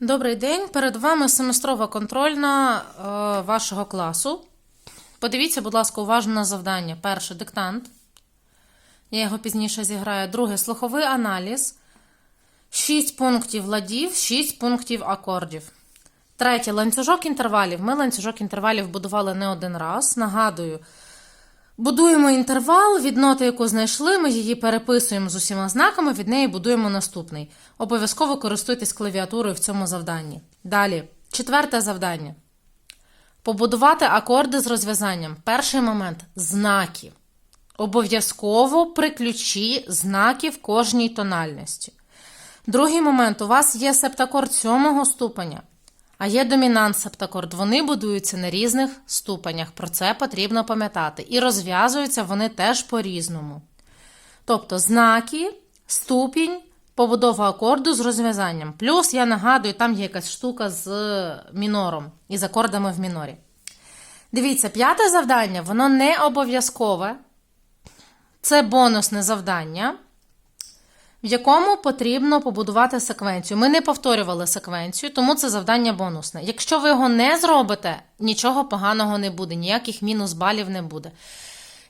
Добрий день. Перед вами семестрова контрольна е, вашого класу. Подивіться, будь ласка, уважно на завдання. Перше диктант. Я його пізніше зіграю. Друге слуховий аналіз. 6 пунктів ладів, 6 пунктів акордів. Третє ланцюжок інтервалів. Ми ланцюжок інтервалів будували не один раз. Нагадую, Будуємо інтервал, від ноти, яку знайшли, ми її переписуємо з усіма знаками, від неї будуємо наступний. Обов'язково користуйтесь клавіатурою в цьому завданні. Далі, четверте завдання. Побудувати акорди з розв'язанням. Перший момент знаки. Обов'язково при ключі знаки в кожній тональності. Другий момент. У вас є септакорд сьомого ступеня, а є домінант септакорд. Вони будуються на різних ступенях. Про це потрібно пам'ятати. І розв'язуються вони теж по-різному. Тобто знаки, ступінь, побудова акорду з розв'язанням. Плюс, я нагадую, там є якась штука з мінором і з акордами в мінорі. Дивіться, п'яте завдання, воно не обов'язкове. Це бонусне завдання, в якому потрібно побудувати секвенцію. Ми не повторювали секвенцію, тому це завдання бонусне. Якщо ви його не зробите, нічого поганого не буде, ніяких мінус балів не буде.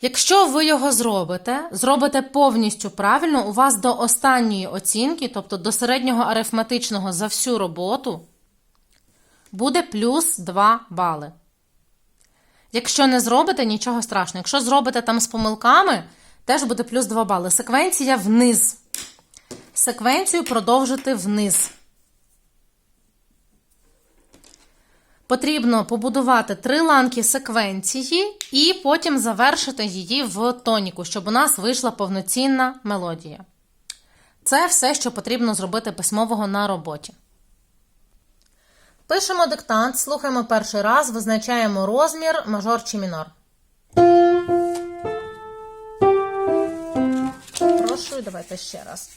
Якщо ви його зробите, зробите повністю правильно, у вас до останньої оцінки, тобто до середнього арифметичного за всю роботу, буде плюс 2 бали. Якщо не зробите, нічого страшного. Якщо зробите там з помилками, теж буде плюс 2 бали. Секвенція вниз. Секвенцію продовжити вниз. Потрібно побудувати три ланки секвенції і потім завершити її в тоніку, щоб у нас вийшла повноцінна мелодія. Це все, що потрібно зробити письмового на роботі. Пишемо диктант, слухаємо перший раз, визначаємо розмір, мажор чи мінор. Прошу, давайте ще раз.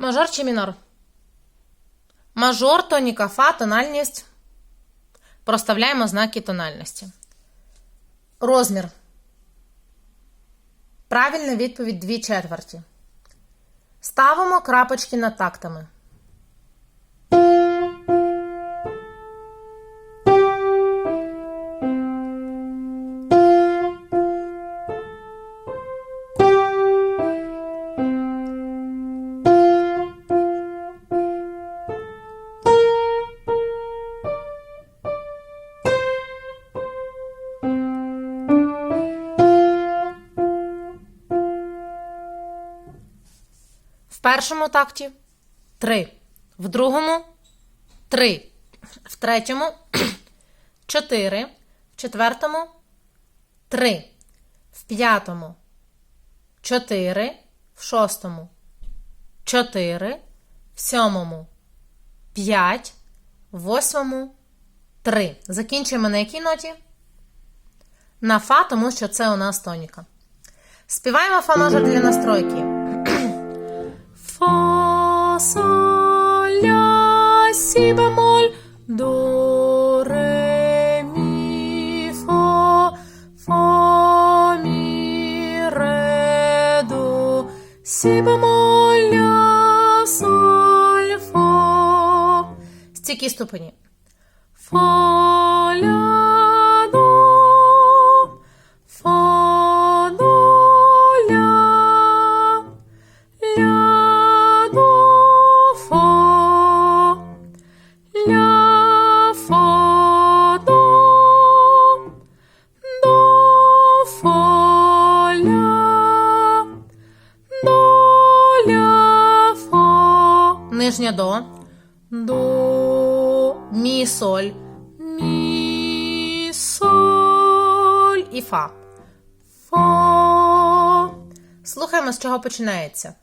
Мажор чи мінор? Мажор, тоніка, фа, тональність. Проставляємо знаки тональності. Розмір. Правильна відповідь 2 четверті. Ставимо крапочки над тактами. Першому такті 3. В другому 3. В третьому 4. В четвертому 3. В п'ятому 4. В шостому 4. В сьомому 5. В восьмому 3. Закінчуємо на якій ноті? На фа, тому що це у нас тоніка. Співаємо фа мажор для настройки. Фа, ля, сі бемоль, до, ре, мі, фа, фа, мі, ре, до, сі бемоль, ля, соль, фа. Стільки ступені. Фа, ля, Нижня до. До, мі, соль, мі, соль і фа. Фа. Слухаємо, з чого починається.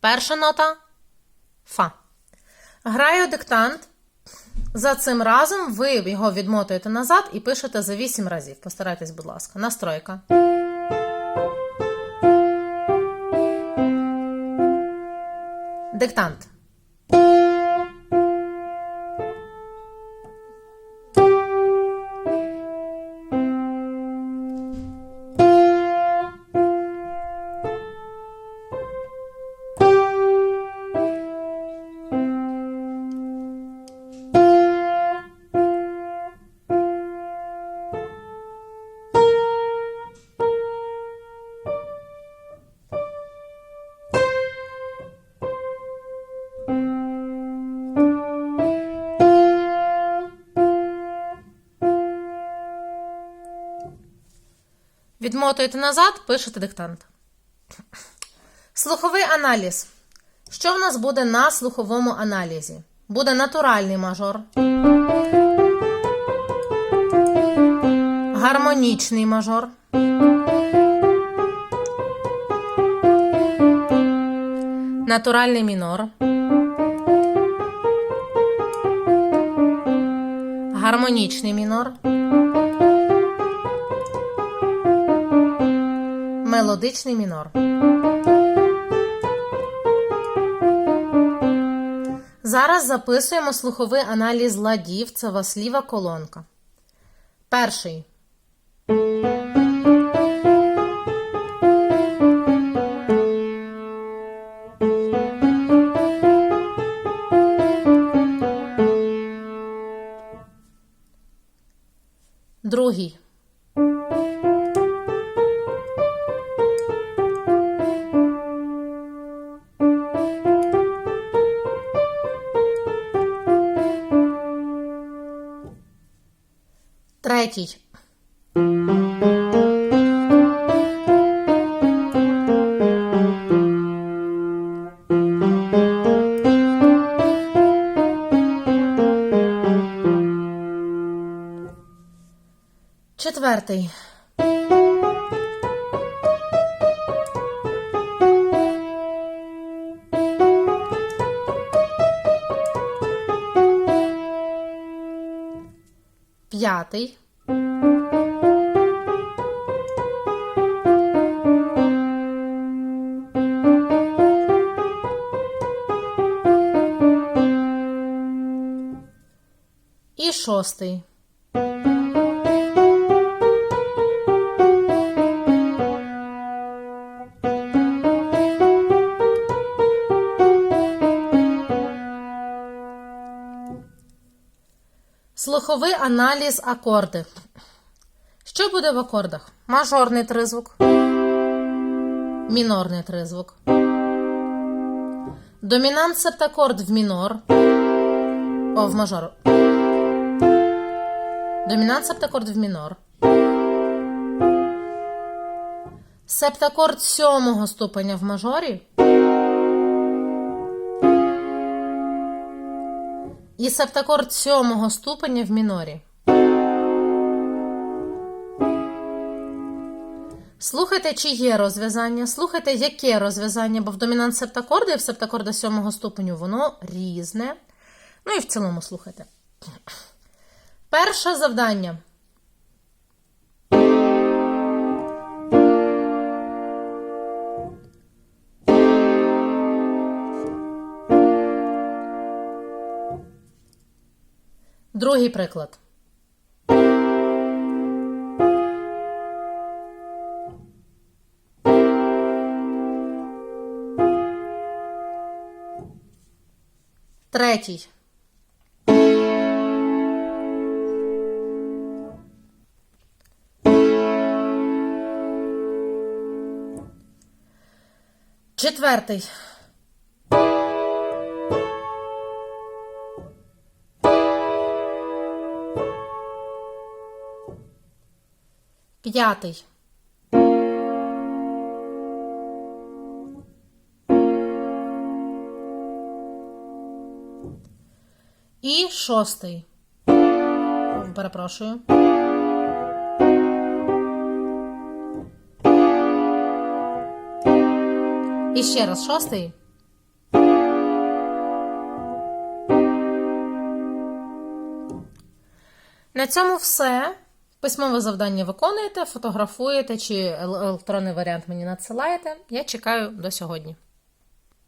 Перша нота фа. Граю диктант. За цим разом ви його відмотуєте назад і пишете за 8 разів. Постарайтесь, будь ласка. Настройка. Диктант. Відмотуєте назад, пишете диктант. Слуховий аналіз. Що в нас буде на слуховому аналізі? Буде натуральний мажор, гармонічний мажор, натуральний мінор, гармонічний мінор. Мелодичний мінор. Зараз записуємо слуховий аналіз ладів. Це вас ліва колонка. Перший. Другий. Третій. Четвертий. П'ятий. І шостий. Слуховий аналіз акорди. Що буде в акордах? Мажорний тризвук, мінорний тризвук, домінант септакорд в мінор. О, в мажор. Домінант септакорд в мінор. Септакорд сьомого ступеня в мажорі. І септакорд сьомого ступеня в мінорі. Слухайте, чи є розв'язання. Слухайте, яке розв'язання, бо в домінант септакорда і в септакорда сьомого ступеню воно різне. Ну і в цілому слухайте. Перше завдання. Другий приклад. Третій. Четвертий. П'ятий. І шостий. Перепрошую. І ще раз шостий. На цьому все. Письмове завдання виконуєте, фотографуєте чи електронний варіант мені надсилаєте. Я чекаю до сьогодні.